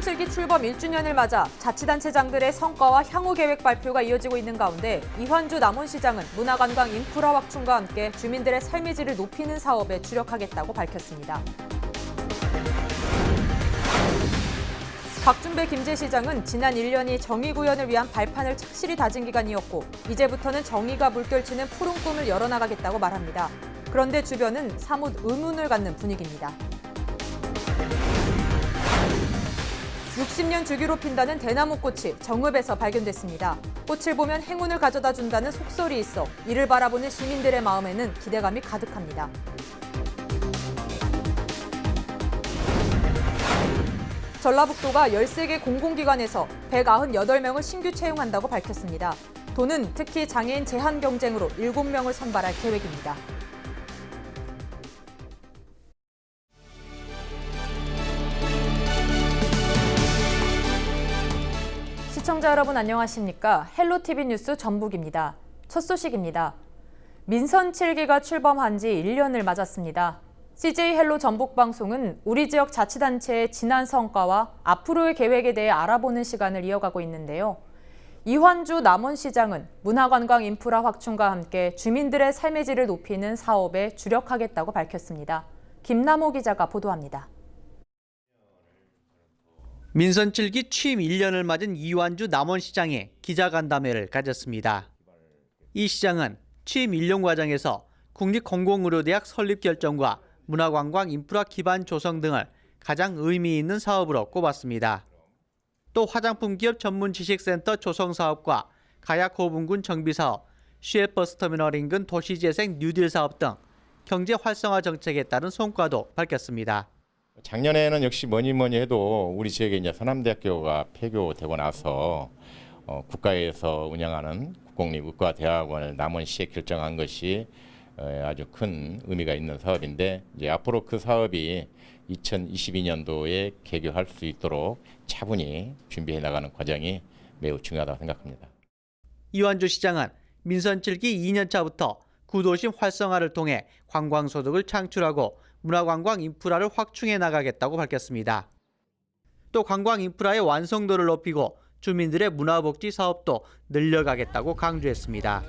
7기 출범 1주년을 맞아 자치단체장들의 성과와 향후 계획 발표가 이어지고 있는 가운데 이환주 남원시장은 문화관광 인프라 확충과 함께 주민들의 삶의 질을 높이는 사업에 주력하겠다고 밝혔습니다. 박준배 김제시장은 지난 1년이 정의 구현을 위한 발판을 착실히 다진 기간이었고 이제부터는 정의가 물결치는 푸른 꿈을 열어나가겠다고 말합니다. 그런데 주변은 사뭇 의문을 갖는 분위기입니다. 60년 주기로 핀다는 대나무꽃이 정읍에서 발견됐습니다. 꽃을 보면 행운을 가져다 준다는 속설이 있어 이를 바라보는 시민들의 마음에는 기대감이 가득합니다. 전라북도가 13개 공공기관에서 198명을 신규 채용한다고 밝혔습니다. 도는 특히 장애인 제한 경쟁으로 7명을 선발할 계획입니다. 시청자 여러분 안녕하십니까? 헬로티비 뉴스 전북입니다. 첫 소식입니다. 민선 7기가 출범한 지 1년을 맞았습니다. CJ 헬로 전북 방송은 우리 지역 자치단체의 지난 성과와 앞으로의 계획에 대해 알아보는 시간을 이어가고 있는데요. 이환주 남원시장은 문화관광 인프라 확충과 함께 주민들의 삶의 질을 높이는 사업에 주력하겠다고 밝혔습니다. 김남호 기자가 보도합니다. 민선 7기 취임 1년을 맞은 이완주 남원시장이 기자간담회를 가졌습니다. 이 시장은 취임 1년 과정에서 국립공공의료대학 설립 결정과 문화관광 인프라 기반 조성 등을 가장 의미 있는 사업으로 꼽았습니다. 또 화장품 기업 전문 지식센터 조성 사업과 가약 호분군 정비 사업, 시외버스 터미널 인근 도시재생 뉴딜 사업 등 경제 활성화 정책에 따른 성과도 밝혔습니다. 작년에는 역시 뭐니 뭐니 해도 우리 지역에 이제 서남대학교가 폐교되고 나서 어, 국가에서 운영하는 국공립의과대학원을 남원시에 결정한 것이 어, 아주 큰 의미가 있는 사업인데 이제 앞으로 그 사업이 2022년도에 개교할 수 있도록 차분히 준비해 나가는 과정이 매우 중요하다고 생각합니다. 이완주 시장은 민선 7기 2년차부터 구도심 활성화를 통해 관광소득을 창출하고 문화관광 인프라를 확충해 나가겠다고 밝혔습니다. 또 관광 인프라의 완성도를 높이고 주민들의 문화복지 사업도 늘려가겠다고 강조했습니다.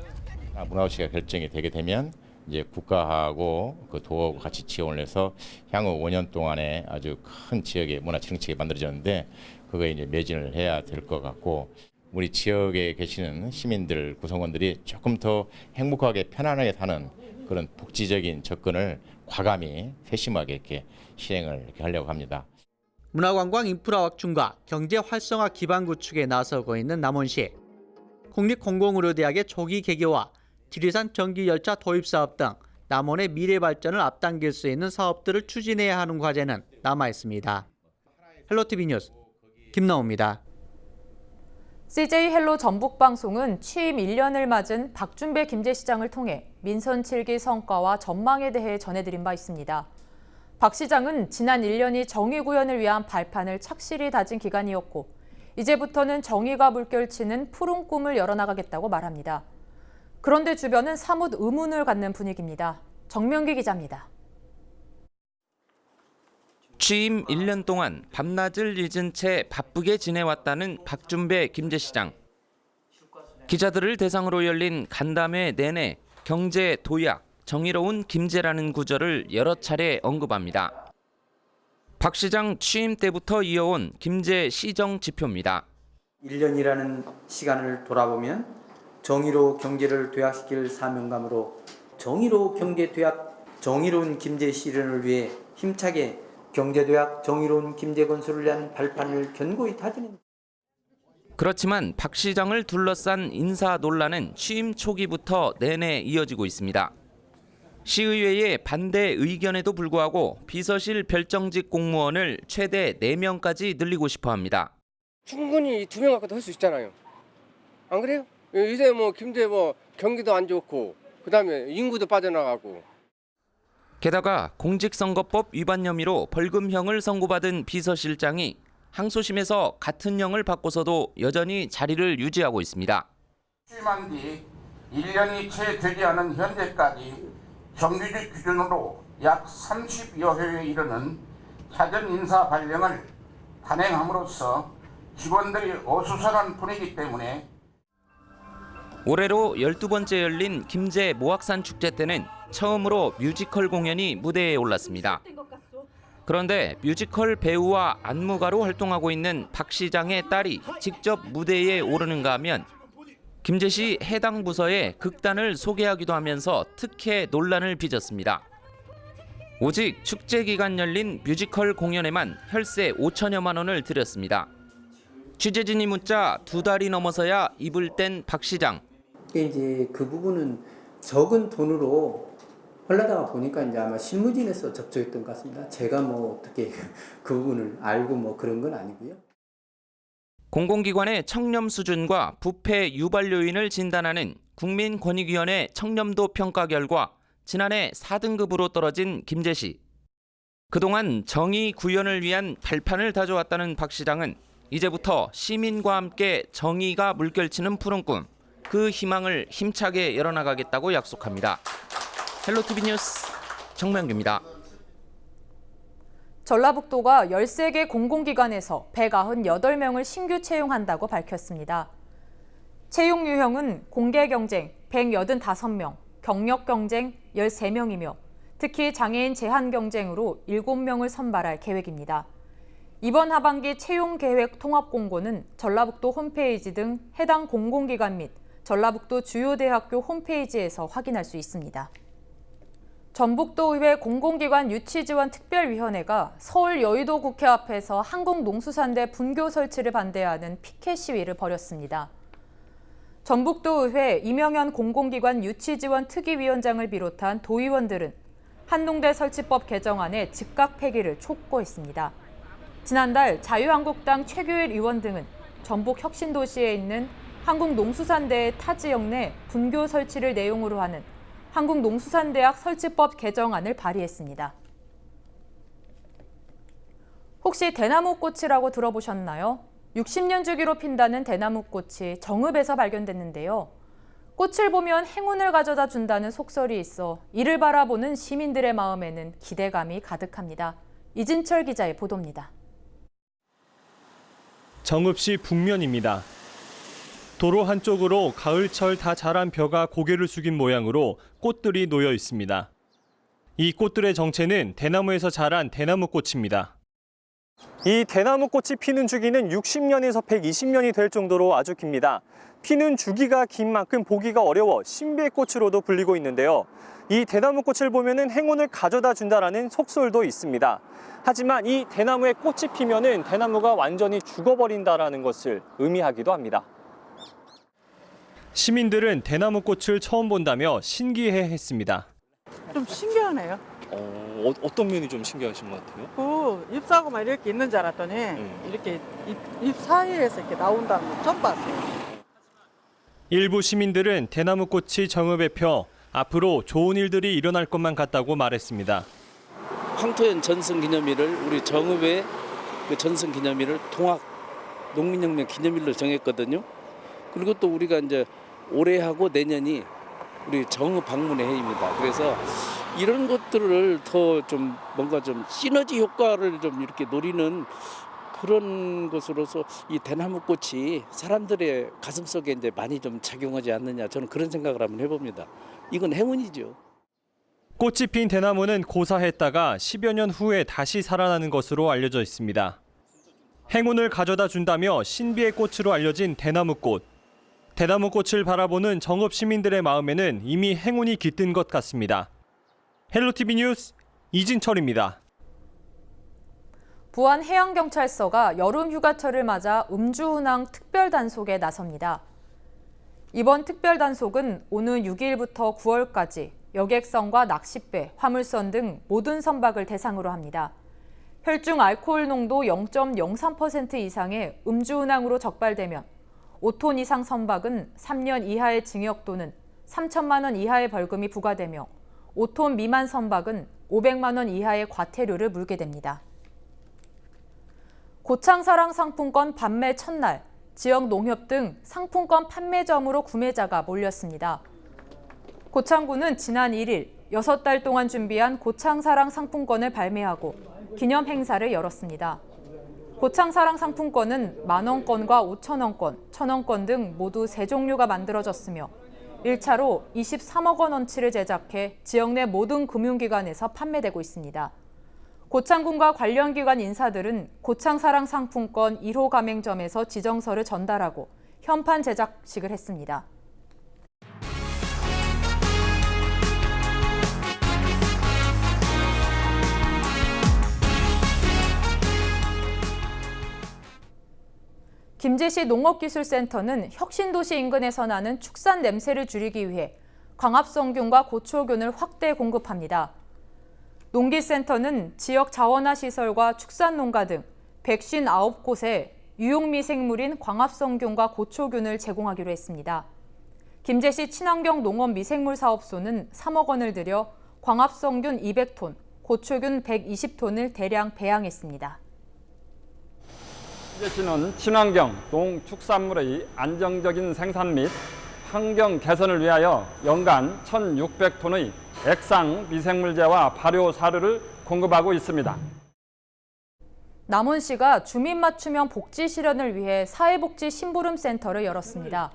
아, 문화호시가 결정이 되게 되면 이제 국가하고 그 도하고 같이 지원을 해서 향후 5년 동안에 아주 큰 지역의 문화 정책이 만들어졌는데 그거에 이제 매진을 해야 될 것 같고 우리 지역에 계시는 시민들 구성원들이 조금 더 행복하게 편안하게 사는 그런 복지적인 접근을 과감히 세심하게 이렇게 실행을 이렇게 하려고 합니다. 문화관광 인프라 확충과 경제 활성화 기반 구축에 나서고 있는 남원시 국립공공의료대학의 초기 개교와 지리산 전기열차 도입 사업 등 남원의 미래 발전을 앞당길 수 있는 사업들을 추진해야 하는 과제는 남아 있습니다. 헬로티비 뉴스 김나옵니다. CJ 헬로 전북 방송은 취임 1년을 맞은 박준배 김제시장을 통해 민선 7기 성과와 전망에 대해 전해드린 바 있습니다. 박 시장은 지난 1년이 정의 구현을 위한 발판을 착실히 다진 기간이었고 이제부터는 정의가 물결치는 푸른 꿈을 열어나가겠다고 말합니다. 그런데 주변은 사뭇 의문을 갖는 분위기입니다. 정명기 기자입니다. 취임 1년 동안 밤낮을 잊은 채 바쁘게 지내왔다는 박준배 김제시장. 기자들을 대상으로 열린 간담회 내내 경제 도약, 정의로운 김제라는 구절을 여러 차례 언급합니다. 박 시장 취임 때부터 이어온 김제 시정 지표입니다. 1년이라는 시간을 돌아보면 정의로 경제를 도약시킬 사명감으로 정의로 경제 도약, 정의로운 김제 실현을 위해 힘차게 경제 도약, 정의로운 김제 건설을 위한 발판을 견고히 다지는 그렇지만 박 시장을 둘러싼 인사 논란은 취임 초기부터 내내 이어지고 있습니다. 시의회의 반대 의견에도 불구하고 비서실 별정직 공무원을 최대 4명까지 늘리고 싶어 합니다. 충분히 두 명 갖고도 할 수 있잖아요. 안 그래요? 요새 뭐 김제 뭐 경기도 안 좋고 그다음에 인구도 빠져나가고 게다가 공직선거법 위반 혐의로 벌금형을 선고받은 비서실장이 항소심에서 같은 형을 받고서도 여전히 자리를 유지하고 있습니다. 취임한 뒤 1년이 채 되지 않은 현재까지 정규직 기준으로 약 30여 회에 이르는 사전 인사 발령을 단행함으로써 직원들이 어수선한 분위기 때문에 올해로 12번째 열린 김제 모악산 축제 때는 처음으로 뮤지컬 공연이 무대에 올랐습니다. 그런데 뮤지컬 배우와 안무가로 활동하고 있는 박 시장의 딸이 직접 무대에 오르는가 하면 김제시 해당 부서의 극단을 소개하기도 하면서 특혜 논란을 빚었습니다. 오직 축제 기간 열린 뮤지컬 공연에만 혈세 5천여만 원을 들였습니다. 취재진이 묻자 두 달이 넘어서야 입을 뗀 박 시장. 이게 이제 그 부분은 적은 돈으로 하려다가 보니까 이제 아마 실무진에서 접촉했던 것 같습니다. 제가 뭐 어떻게 그 부분을 알고 뭐 그런 건 아니고요. 공공기관의 청렴 수준과 부패 유발 요인을 진단하는 국민권익위원회 청렴도 평가 결과 지난해 4등급으로 떨어진 김제시. 그동안 정의 구현을 위한 발판을 다져왔다는 박 시장은 이제부터 시민과 함께 정의가 물결치는 푸른 꿈, 그 희망을 힘차게 열어나가겠다고 약속합니다. 헬로티비 뉴스 정명규입니다. 전라북도가 13개 공공기관에서 198명을 신규 채용한다고 밝혔습니다. 채용 유형은 공개 경쟁 185명, 경력 경쟁 13명이며 특히 장애인 제한 경쟁으로 7명을 선발할 계획입니다. 이번 하반기 채용 계획 통합 공고는 전라북도 홈페이지 등 해당 공공기관 및 전라북도 주요 대학교 홈페이지에서 확인할 수 있습니다. 전북도의회 공공기관 유치지원 특별위원회가 서울 여의도 국회 앞에서 한국농수산대 분교 설치를 반대하는 피켓 시위를 벌였습니다. 전북도의회 이명현 공공기관 유치지원 특위위원장을 비롯한 도의원들은 한농대 설치법 개정안의 즉각 폐기를 촉구했습니다. 지난달 자유한국당 최규일 의원 등은 전북 혁신도시에 있는 한국농수산대의 타 지역 내 분교 설치를 내용으로 하는 한국농수산대학 설치법 개정안을 발의했습니다. 혹시 대나무꽃이라고 들어보셨나요? 60년 주기로 핀다는 대나무꽃이 정읍에서 발견됐는데요. 꽃을 보면 행운을 가져다 준다는 속설이 있어 이를 바라보는 시민들의 마음에는 기대감이 가득합니다. 이진철 기자의 보도입니다. 정읍시 북면입니다. 도로 한쪽으로 가을철 다 자란 벼가 고개를 숙인 모양으로 꽃들이 놓여 있습니다. 이 꽃들의 정체는 대나무에서 자란 대나무 꽃입니다. 이 대나무 꽃이 피는 주기는 60년에서 120년이 될 정도로 아주 깁니다. 피는 주기가 긴 만큼 보기가 어려워 신비의 꽃으로도 불리고 있는데요. 이 대나무 꽃을 보면 행운을 가져다 준다라는 속설도 있습니다. 하지만 이 대나무에 꽃이 피면은 대나무가 완전히 죽어버린다라는 것을 의미하기도 합니다. 시민들은 대나무꽃을 처음 본다며 신기해 했습니다. 좀 신기하네요. 어, 떤 면이 좀 신기하신 것 같아요? 그 잎사고만 이렇게 있는 줄 알았더니 이렇게 잎, 잎 사이에서 이렇게 나온다는 거 처음 봤어요. 일부 시민들은 대나무꽃이 정읍에 펴 앞으로 좋은 일들이 일어날 것만 같다고 말했습니다. 황토현 전승기념일을 우리 정읍의 그 전승기념일을 통합 농민혁명 기념일로 정했거든요. 그리고 또 우리가 이제 올해하고 내년이 우리 정읍 방문의 해입니다. 그래서 이런 것들을 더 좀 뭔가 좀 시너지 효과를 좀 이렇게 노리는 그런 것으로서 이 대나무 꽃이 사람들의 가슴 속에 이제 많이 좀 작용하지 않느냐 저는 그런 생각을 한번 해봅니다. 이건 행운이죠. 꽃이 핀 대나무는 고사했다가 10여 년 후에 다시 살아나는 것으로 알려져 있습니다. 행운을 가져다 준다며 신비의 꽃으로 알려진 대나무꽃. 대나무 꽃을 바라보는 정읍 시민들의 마음에는 이미 행운이 깃든 것 같습니다. 헬로티비 뉴스 이진철입니다. 부안 해양경찰서가 여름 휴가철을 맞아 음주운항 특별 단속에 나섭니다. 이번 특별 단속은 오는 6일부터 9월까지 여객선과 낚싯배, 화물선 등 모든 선박을 대상으로 합니다. 혈중 알코올 농도 0.03% 이상의 음주운항으로 적발되면 5톤 이상 선박은 3년 이하의 징역 또는 3천만 원 이하의 벌금이 부과되며 5톤 미만 선박은 500만 원 이하의 과태료를 물게 됩니다. 고창사랑 상품권 판매 첫날 지역 농협 등 상품권 판매점으로 구매자가 몰렸습니다. 고창구는 지난 1일 6달 동안 준비한 고창사랑 상품권을 발매하고 기념 행사를 열었습니다. 고창사랑 상품권은 만원권과 5천원권, 천원권 등 모두 세 종류가 만들어졌으며 1차로 23억 원어치를 제작해 지역 내 모든 금융기관에서 판매되고 있습니다. 고창군과 관련 기관 인사들은 고창사랑 상품권 1호 가맹점에서 지정서를 전달하고 현판 제작식을 했습니다. 김제시 농업기술센터는 혁신도시 인근에서 나는 축산 냄새를 줄이기 위해 광합성균과 고초균을 확대 공급합니다. 농기센터는 지역 자원화 시설과 축산 농가 등 159곳에 유용미생물인 광합성균과 고초균을 제공하기로 했습니다. 김제시 친환경 농업 미생물 사업소는 3억 원을 들여 광합성균 200톤, 고초균 120톤을 대량 배양했습니다. 김제시는 친환경 농축산물의 안정적인 생산 및 환경 개선을 위하여 연간 1,600톤의 액상 미생물제와 발효 사료를 공급하고 있습니다. 남원 시가 주민 맞춤형 복지 실현을 위해 사회복지 심부름센터를 열었습니다.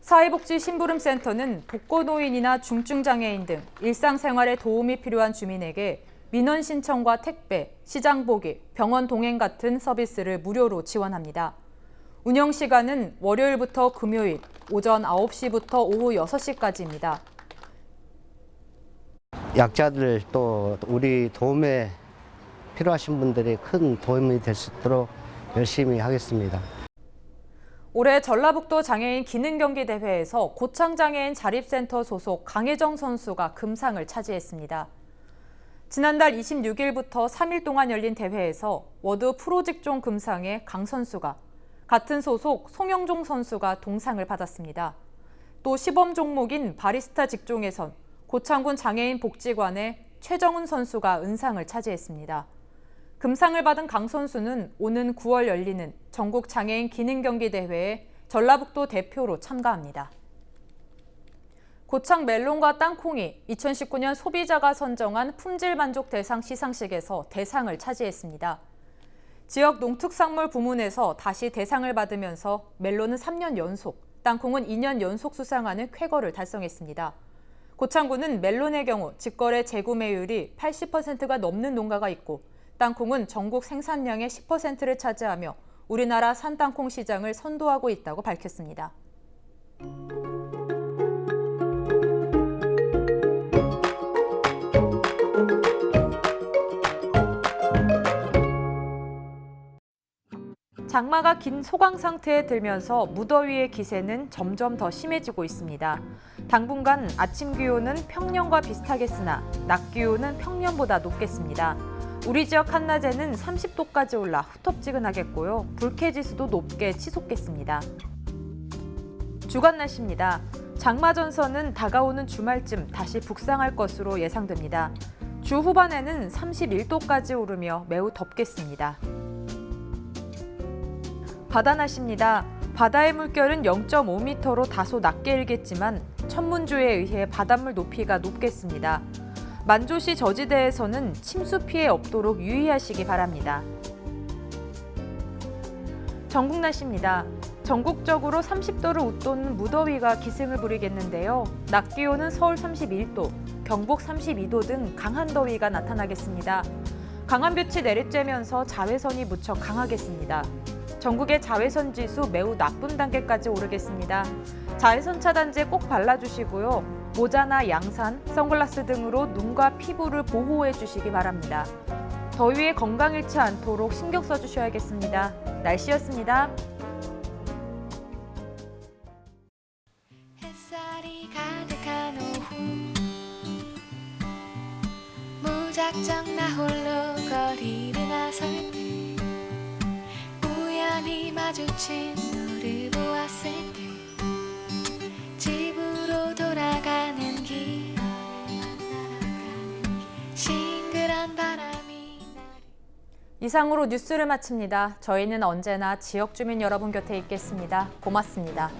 사회복지 심부름센터는 독거노인이나 중증장애인 등 일상생활에 도움이 필요한 주민에게 민원 신청과 택배, 시장 보기, 병원 동행 같은 서비스를 무료로 지원합니다. 운영 시간은 월요일부터 금요일 오전 9시부터 오후 6시까지입니다. 약자들 또 우리 도움에 필요하신 분들이 큰 도움이 될 수 있도록 열심히 하겠습니다. 올해 전라북도 장애인 기능 경기 대회에서 고창 장애인 자립센터 소속 강혜정 선수가 금상을 차지했습니다. 지난달 26일부터 3일 동안 열린 대회에서 워드 프로직종 금상에 강 선수가 같은 소속 송영종 선수가 동상을 받았습니다. 또 시범 종목인 바리스타 직종에선 고창군 장애인 복지관의 최정훈 선수가 은상을 차지했습니다. 금상을 받은 강 선수는 오는 9월 열리는 전국 장애인 기능 경기 대회에 전라북도 대표로 참가합니다. 고창 멜론과 땅콩이 2019년 소비자가 선정한 품질 만족 대상 시상식에서 대상을 차지했습니다. 지역 농특산물 부문에서 다시 대상을 받으면서 멜론은 3년 연속, 땅콩은 2년 연속 수상하는 쾌거를 달성했습니다. 고창군은 멜론의 경우 직거래 재구매율이 80%가 넘는 농가가 있고 땅콩은 전국 생산량의 10%를 차지하며 우리나라 산땅콩 시장을 선도하고 있다고 밝혔습니다. 장마가 긴 소강 상태에 들면서 무더위의 기세는 점점 더 심해지고 있습니다. 당분간 아침 기온은 평년과 비슷하겠으나 낮 기온은 평년보다 높겠습니다. 우리 지역 한낮에는 30도까지 올라 후텁지근하겠고요. 불쾌지수도 높게 치솟겠습니다. 주간 날씨입니다. 장마 전선은 다가오는 주말쯤 다시 북상할 것으로 예상됩니다. 주 후반에는 31도까지 오르며 매우 덥겠습니다. 바다 날씨입니다. 바다의 물결은 0.5m로 다소 낮게 일겠지만 천문조에 의해 바닷물 높이가 높겠습니다. 만조시 저지대에서는 침수 피해 없도록 유의하시기 바랍니다. 전국 날씨입니다. 전국적으로 30도를 웃도는 무더위가 기승을 부리겠는데요. 낮 기온은 서울 31도, 경북 32도 등 강한 더위가 나타나겠습니다. 강한 빛이 내리쬐면서 자외선이 무척 강하겠습니다. 전국의 자외선 지수 매우 나쁜 단계까지 오르겠습니다. 자외선 차단제 꼭 발라주시고요. 모자나 양산, 선글라스 등으로 눈과 피부를 보호해 주시기 바랍니다. 더위에 건강 잃지 않도록 신경 써주셔야겠습니다. 날씨였습니다. 마주친 너를 보았을 때 집으로 돌아가는 길 싱그런 바람이 이상으로 뉴스를 마칩니다. 저희는 언제나 지역 주민 여러분 곁에 있겠습니다. 고맙습니다.